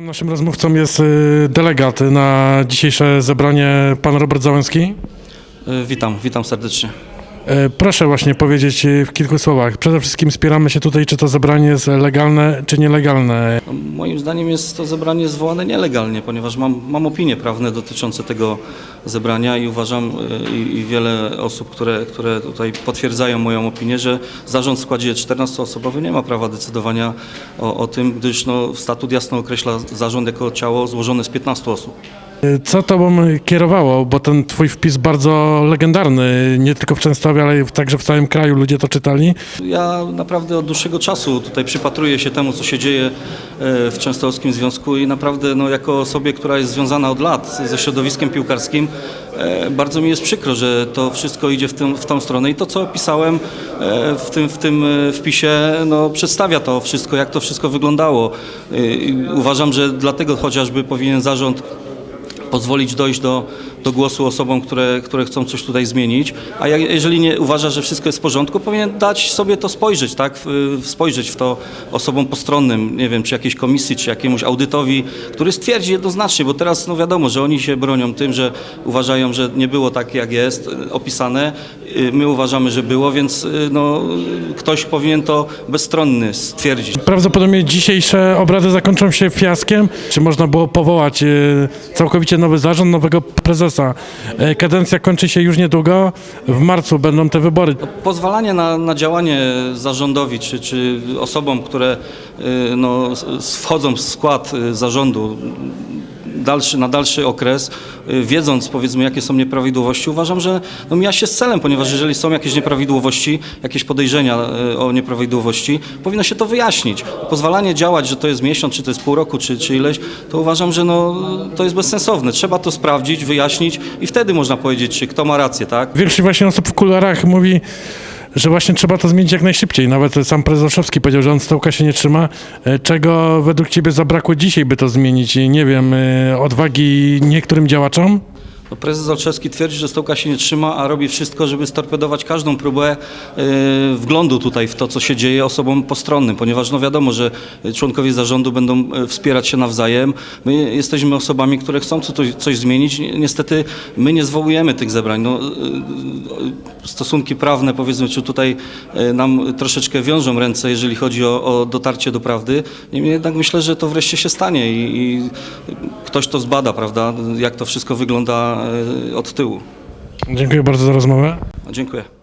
Naszym rozmówcą jest y, delegat na dzisiejsze zebranie, pan Robert Załęski. E, Witam, witam serdecznie. E, Proszę właśnie powiedzieć y, w kilku słowach. Przede wszystkim spieramy się tutaj, czy to zebranie jest legalne, czy nielegalne. Moim zdaniem jest to zebranie zwołane nielegalnie, ponieważ mam, mam opinie prawne dotyczące tego zebrania i uważam e, i, i wiele osób, które, które tutaj potwierdzają moją opinię, że zarząd w składzie 14-osobowy nie ma prawa decydowania o, o tym, gdyż no, statut jasno określa zarząd jako ciało złożone z 15 osób. Co tobą kierowało, bo ten twój wpis bardzo legendarny, nie tylko w Częstochowie, ale także w całym kraju ludzie to czytali. Ja naprawdę od dłuższego czasu tutaj przypatruję się temu, co się dzieje e, w Częstochowskim Związku i naprawdę no, jako osobie, która jest związana od lat ze środowiskiem piłkarskim, e, bardzo mi jest przykro, że to wszystko idzie w, tym, w tą stronę i to, co opisałem e, w tym, w tym wpisie, no, przedstawia to wszystko, jak to wszystko wyglądało. I Uważam, że dlatego chociażby powinien zarząd pozwolić dojść do, do głosu osobom, które, które chcą coś tutaj zmienić, a jak, jeżeli nie uważa, że wszystko jest w porządku, powinien dać sobie to spojrzeć, tak, spojrzeć w to osobom postronnym, nie wiem, czy jakiejś komisji, czy jakiemuś audytowi, który stwierdzi jednoznacznie, bo teraz no wiadomo, że oni się bronią tym, że uważają, że nie było tak, jak jest y, opisane, Y, my uważamy, że było, więc y, no, ktoś powinien to bezstronny stwierdzić. Prawdopodobnie dzisiejsze obrady zakończą się fiaskiem. Czy można było powołać całkowicie nowy zarząd, nowego prezesa? E, Kadencja kończy się już niedługo. W marcu będą te wybory. Pozwalanie na, na działanie zarządowi czy, czy osobom, które y, no, wchodzą w skład y, zarządu dalszy, na dalszy okres, y, wiedząc powiedzmy jakie są nieprawidłowości, uważam, że no, mija się z celem, ponieważ jeżeli są jakieś nieprawidłowości, jakieś podejrzenia y, o nieprawidłowości, powinno się to wyjaśnić. Pozwalanie działać, że to jest miesiąc, czy to jest pół roku, czy, czy ileś, to uważam, że no, to jest bezsensowne. Trzeba to sprawdzić, wyjaśnić i wtedy można powiedzieć, czy kto ma rację, tak? Większość właśnie osób w kularach mówi, że właśnie trzeba to zmienić jak najszybciej. Nawet sam prezes Olszewski powiedział, że on stołka się nie trzyma. E, Czego według ciebie zabrakło dzisiaj, by to zmienić? Nie wiem, e, odwagi niektórym działaczom? No, prezes Olszewski twierdzi, że stołka się nie trzyma, a robi wszystko, żeby storpedować każdą próbę e, wglądu tutaj w to, co się dzieje osobom postronnym, ponieważ no wiadomo, że członkowie zarządu będą e, wspierać się nawzajem. My jesteśmy osobami, które chcą coś, coś zmienić. Ni- Niestety my nie zwołujemy tych zebrań. No, e, stosunki prawne, powiedzmy, czy tutaj e, nam troszeczkę wiążą ręce, jeżeli chodzi o, o dotarcie do prawdy. Niemniej jednak myślę, że to wreszcie się stanie i, i ktoś to zbada, prawda, jak to wszystko wygląda od tyłu. Dziękuję bardzo za rozmowę. Dziękuję.